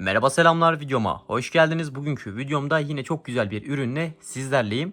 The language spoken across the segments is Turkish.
Merhaba selamlar videoma. Hoş geldiniz. Bugünkü videomda yine çok güzel bir ürünle sizlerleyim.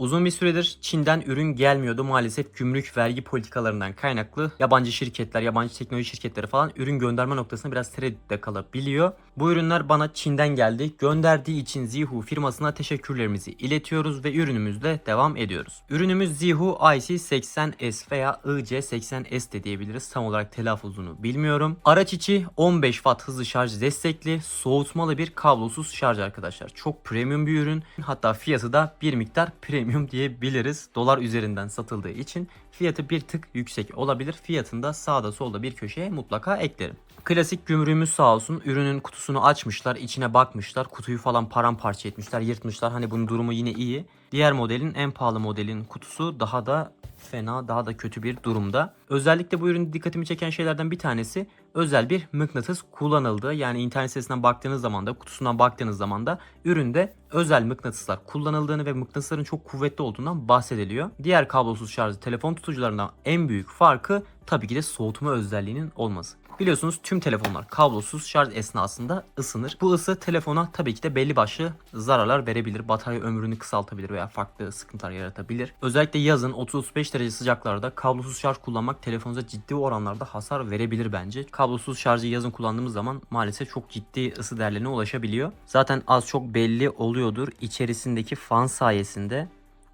Uzun bir süredir Çin'den ürün gelmiyordu. Maalesef gümrük vergi politikalarından kaynaklı yabancı şirketler, yabancı teknoloji şirketleri falan ürün gönderme noktasında biraz tereddütte kalabiliyor. Bu ürünler bana Çin'den geldi. Gönderdiği için Zihu firmasına teşekkürlerimizi iletiyoruz ve ürünümüzle devam ediyoruz. Ürünümüz Zihu IC80S veya IC80S de diyebiliriz. Tam olarak telaffuzunu bilmiyorum. Araç içi 15 Watt hızlı şarj destekli, soğutmalı bir kablosuz şarj arkadaşlar. Çok premium bir ürün. Hatta fiyatı da bir miktar premium diyebiliriz. Dolar üzerinden satıldığı için fiyatı bir tık yüksek olabilir. Fiyatını da sağda solda bir köşeye mutlaka eklerim. Klasik gümrüğümüz sağ olsun. Ürünün kutusunu açmışlar, içine bakmışlar. Kutuyu falan paramparça etmişler, yırtmışlar. Hani bunun durumu yine iyi. Diğer modelin en pahalı modelin kutusu daha da fena, daha da kötü bir durumda. Özellikle bu ürün dikkatimi çeken şeylerden bir tanesi özel bir mıknatıs kullanıldı. Yani internet sitesinden baktığınız zaman da kutusundan baktığınız zaman da üründe özel mıknatıslar kullanıldığını ve mıknatısların çok kuvvetli olduğundan bahsediliyor. Diğer kablosuz şarjlı telefon tutucularından en büyük farkı tabii ki de soğutma özelliğinin olması. Biliyorsunuz tüm telefonlar kablosuz şarj esnasında ısınır. Bu ısı telefona tabii ki de belli başlı zararlar verebilir. Batarya ömrünü kısaltabilir veya farklı sıkıntılar yaratabilir. Özellikle yazın 30-35 derece sıcaklarda kablosuz şarj kullanmak telefonunuza ciddi oranlarda hasar verebilir bence. Kablosuz şarjı yazın kullandığımız zaman maalesef çok ciddi ısı değerlerine ulaşabiliyor. Zaten az çok belli oluyordur. İçerisindeki fan sayesinde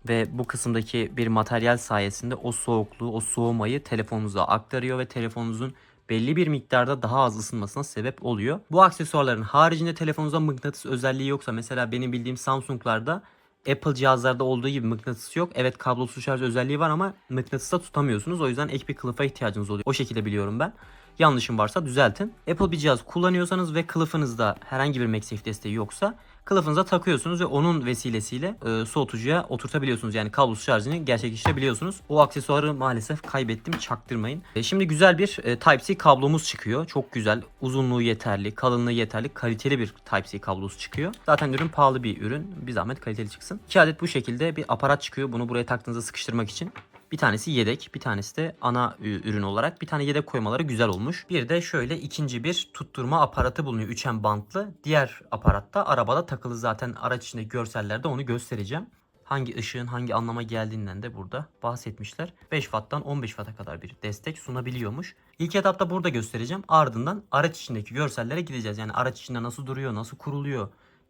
ve bu kısımdaki bir materyal sayesinde o soğukluğu, o soğumayı telefonunuza aktarıyor ve telefonunuzun belli bir miktarda daha az ısınmasına sebep oluyor. Bu aksesuarların haricinde telefonunuza mıknatıs özelliği yoksa mesela benim bildiğim Samsung'larda Apple cihazlarda olduğu gibi mıknatıs yok. Evet kablosuz şarj özelliği var ama mıknatısla tutamıyorsunuz. O yüzden ek bir kılıfa ihtiyacınız oluyor. O şekilde biliyorum ben. Yanlışım varsa düzeltin. Apple bir cihaz kullanıyorsanız ve kılıfınızda herhangi bir MagSafe desteği yoksa kılıfınıza takıyorsunuz ve onun vesilesiyle e, soğutucuya oturtabiliyorsunuz. Yani kablosuz şarjını gerçekleştirebiliyorsunuz. O aksesuarı maalesef kaybettim çaktırmayın. E, şimdi güzel bir e, Type-C kablomuz çıkıyor. Çok güzel. Uzunluğu yeterli, kalınlığı yeterli, kaliteli bir Type-C kablosu çıkıyor. Zaten ürün pahalı bir ürün. Bir zahmet kaliteli çıksın. 2 adet bu şekilde bir aparat çıkıyor. Bunu buraya taktığınızda sıkıştırmak için. Bir tanesi yedek, bir tanesi de ana ürün olarak. Bir tane yedek koymaları güzel olmuş. Bir de şöyle ikinci bir tutturma aparatı bulunuyor. Üçen bantlı. Diğer aparatta arabada takılı zaten araç içindeki görsellerde onu göstereceğim. Hangi ışığın hangi anlama geldiğinden de burada bahsetmişler. 5 Watt'tan 15 Watt'a kadar bir destek sunabiliyormuş. İlk etapta burada göstereceğim. Ardından araç içindeki görsellere gideceğiz. Yani araç içinde nasıl duruyor, nasıl kuruluyor,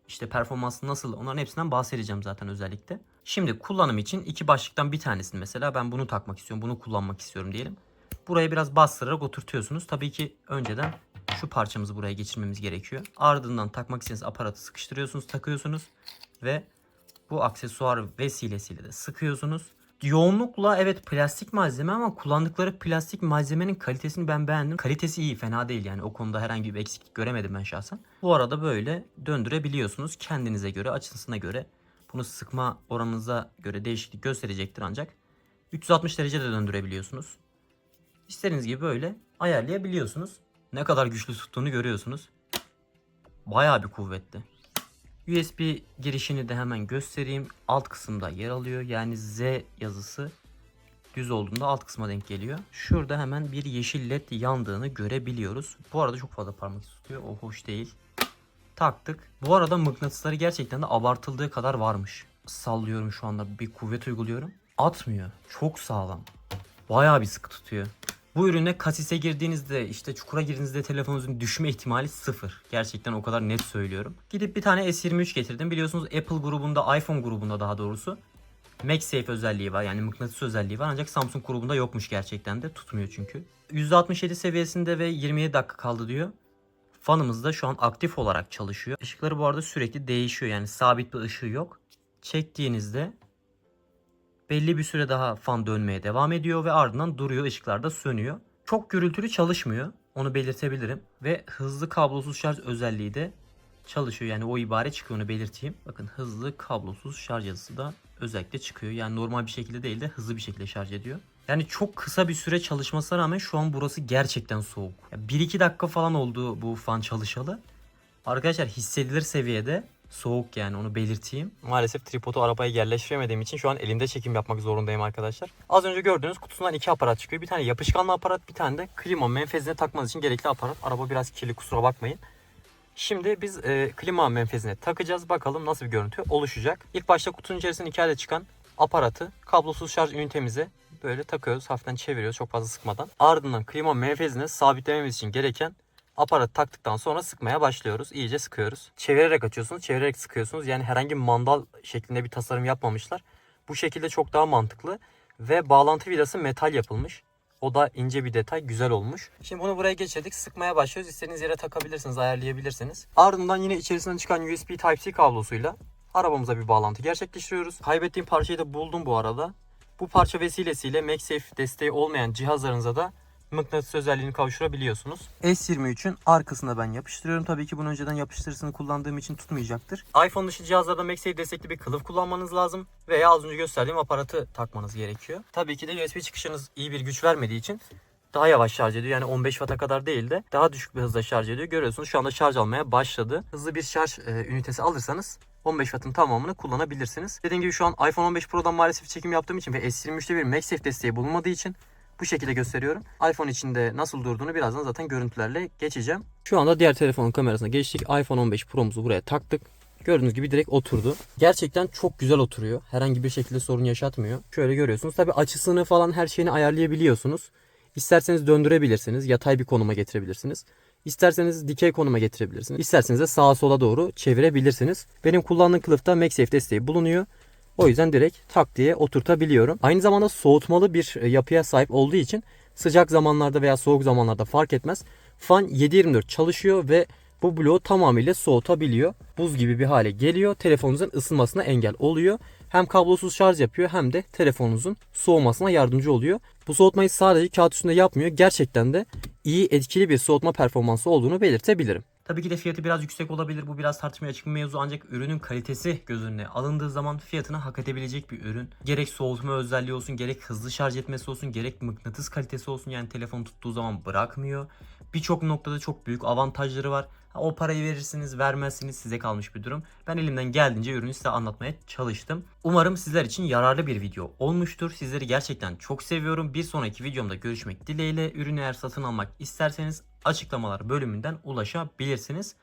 işte performansı nasıl onların hepsinden bahsedeceğim zaten özellikle. Şimdi kullanım için iki başlıktan bir tanesini mesela ben bunu takmak istiyorum, bunu kullanmak istiyorum diyelim. Buraya biraz bastırarak oturtuyorsunuz. Tabii ki önceden şu parçamızı buraya geçirmemiz gerekiyor. Ardından takmak istediğiniz aparatı sıkıştırıyorsunuz, takıyorsunuz ve bu aksesuar vesilesiyle de sıkıyorsunuz. Yoğunlukla evet plastik malzeme ama kullandıkları plastik malzemenin kalitesini ben beğendim. Kalitesi iyi fena değil yani o konuda herhangi bir eksiklik göremedim ben şahsen. Bu arada böyle döndürebiliyorsunuz kendinize göre açısına göre. Bunu sıkma oranınıza göre değişiklik gösterecektir ancak 360 derecede döndürebiliyorsunuz. İstediğiniz gibi böyle ayarlayabiliyorsunuz. Ne kadar güçlü tuttuğunu görüyorsunuz. Bayağı bir kuvvetli. USB girişini de hemen göstereyim. Alt kısımda yer alıyor. Yani Z yazısı düz olduğunda alt kısma denk geliyor. Şurada hemen bir yeşil led yandığını görebiliyoruz. Bu arada çok fazla parmak tutuyor. O hoş değil. Taktık. Bu arada mıknatısları gerçekten de abartıldığı kadar varmış. Sallıyorum şu anda bir kuvvet uyguluyorum. Atmıyor. Çok sağlam. Bayağı bir sıkı tutuyor. Bu ürüne kasise girdiğinizde işte çukura girdiğinizde telefonunuzun düşme ihtimali sıfır. Gerçekten o kadar net söylüyorum. Gidip bir tane S23 getirdim. Biliyorsunuz Apple grubunda, iPhone grubunda daha doğrusu MagSafe özelliği var yani mıknatıs özelliği var ancak Samsung grubunda yokmuş gerçekten de tutmuyor çünkü. %67 seviyesinde ve 27 dakika kaldı diyor. Fanımız da şu an aktif olarak çalışıyor. Işıkları bu arada sürekli değişiyor yani sabit bir ışığı yok. Çektiğinizde belli bir süre daha fan dönmeye devam ediyor ve ardından duruyor ışıklar da sönüyor. Çok gürültülü çalışmıyor onu belirtebilirim ve hızlı kablosuz şarj özelliği de çalışıyor yani o ibare çıkıyor onu belirteyim. Bakın hızlı kablosuz şarj yazısı da özellikle çıkıyor yani normal bir şekilde değil de hızlı bir şekilde şarj ediyor. Yani çok kısa bir süre çalışmasına rağmen şu an burası gerçekten soğuk. 1-2 dakika falan oldu bu fan çalışalı. Arkadaşlar hissedilir seviyede soğuk yani onu belirteyim. Maalesef tripodu arabaya yerleştiremediğim için şu an elimde çekim yapmak zorundayım arkadaşlar. Az önce gördüğünüz kutusundan iki aparat çıkıyor. Bir tane yapışkanlı aparat bir tane de klima menfezine takmanız için gerekli aparat. Araba biraz kirli kusura bakmayın. Şimdi biz e, klima menfezine takacağız. Bakalım nasıl bir görüntü oluşacak. İlk başta kutunun içerisinden iki adet çıkan aparatı kablosuz şarj ünitemize böyle takıyoruz. Hafiften çeviriyoruz çok fazla sıkmadan. Ardından klima menfezine sabitlememiz için gereken aparatı taktıktan sonra sıkmaya başlıyoruz. İyice sıkıyoruz. Çevirerek açıyorsunuz, çevirerek sıkıyorsunuz. Yani herhangi bir mandal şeklinde bir tasarım yapmamışlar. Bu şekilde çok daha mantıklı ve bağlantı vidası metal yapılmış. O da ince bir detay, güzel olmuş. Şimdi bunu buraya geçirdik. Sıkmaya başlıyoruz. İstediğiniz yere takabilirsiniz, ayarlayabilirsiniz. Ardından yine içerisinden çıkan USB Type-C kablosuyla arabamıza bir bağlantı gerçekleştiriyoruz. Kaybettiğim parçayı da buldum bu arada. Bu parça vesilesiyle MagSafe desteği olmayan cihazlarınıza da mıknatıs özelliğini kavuşturabiliyorsunuz. S23'ün arkasına ben yapıştırıyorum. Tabii ki bunu önceden yapıştırısını kullandığım için tutmayacaktır. iPhone dışı cihazlarda MagSafe destekli bir kılıf kullanmanız lazım. Veya az önce gösterdiğim aparatı takmanız gerekiyor. Tabii ki de USB çıkışınız iyi bir güç vermediği için daha yavaş şarj ediyor. Yani 15 Watt'a kadar değil de daha düşük bir hızla şarj ediyor. Görüyorsunuz şu anda şarj almaya başladı. Hızlı bir şarj e, ünitesi alırsanız 15 Watt'ın tamamını kullanabilirsiniz. Dediğim gibi şu an iPhone 15 Pro'dan maalesef çekim yaptığım için ve S23'te bir MagSafe desteği bulunmadığı için bu şekilde gösteriyorum. iPhone içinde nasıl durduğunu birazdan zaten görüntülerle geçeceğim. Şu anda diğer telefonun kamerasına geçtik. iPhone 15 Pro'muzu buraya taktık. Gördüğünüz gibi direkt oturdu. Gerçekten çok güzel oturuyor. Herhangi bir şekilde sorun yaşatmıyor. Şöyle görüyorsunuz. Tabi açısını falan her şeyini ayarlayabiliyorsunuz. İsterseniz döndürebilirsiniz. Yatay bir konuma getirebilirsiniz. İsterseniz dikey konuma getirebilirsiniz. İsterseniz de sağa sola doğru çevirebilirsiniz. Benim kullandığım kılıfta MagSafe desteği bulunuyor. O yüzden direkt tak diye oturtabiliyorum. Aynı zamanda soğutmalı bir e, yapıya sahip olduğu için sıcak zamanlarda veya soğuk zamanlarda fark etmez. Fan 7/24 çalışıyor ve bu bloğu tamamıyla soğutabiliyor. Buz gibi bir hale geliyor. Telefonunuzun ısınmasına engel oluyor. Hem kablosuz şarj yapıyor hem de telefonunuzun soğumasına yardımcı oluyor. Bu soğutmayı sadece kağıt üstünde yapmıyor. Gerçekten de iyi etkili bir soğutma performansı olduğunu belirtebilirim. Tabii ki de fiyatı biraz yüksek olabilir. Bu biraz tartışmaya açık bir mevzu ancak ürünün kalitesi göz önüne alındığı zaman fiyatını hak edebilecek bir ürün. Gerek soğutma özelliği olsun, gerek hızlı şarj etmesi olsun, gerek mıknatıs kalitesi olsun. Yani telefon tuttuğu zaman bırakmıyor. Birçok noktada çok büyük avantajları var. O parayı verirsiniz, vermezsiniz size kalmış bir durum. Ben elimden geldiğince ürünü size anlatmaya çalıştım. Umarım sizler için yararlı bir video olmuştur. Sizleri gerçekten çok seviyorum. Bir sonraki videomda görüşmek dileğiyle. Ürünü eğer satın almak isterseniz açıklamalar bölümünden ulaşabilirsiniz.